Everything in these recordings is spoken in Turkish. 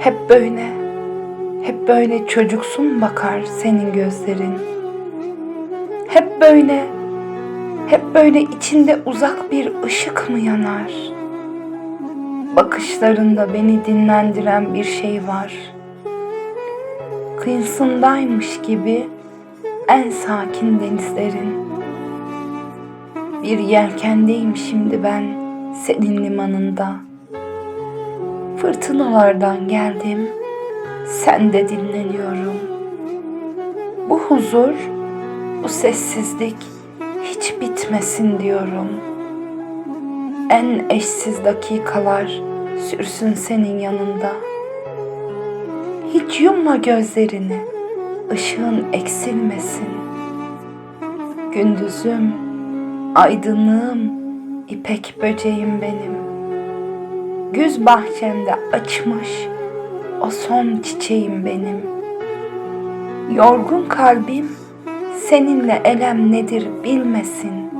Hep böyle, hep böyle çocuksun bakar senin gözlerin. Hep böyle, hep böyle içinde uzak bir ışık mı yanar? Bakışlarında beni dinlendiren bir şey var. Kıyısındaymış gibi en sakin denizlerin. Bir yelkendeyim şimdi ben senin limanında. Fırtınalardan geldim, sen de dinleniyorum. Bu huzur, bu sessizlik hiç bitmesin diyorum. En eşsiz dakikalar sürsün senin yanında. Hiç yumma gözlerini, ışığın eksilmesin. Gündüzüm, aydınlığım, ipek böceğim benim. Güz bahçemde açmış o son çiçeğim benim. Yorgun kalbim seninle elem nedir bilmesin.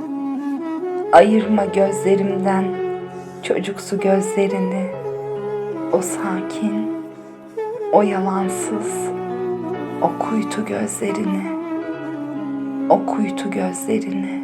Ayırma gözlerimden çocuksu gözlerini. O sakin, o yalansız, o kuytu gözlerini. O kuytu gözlerini.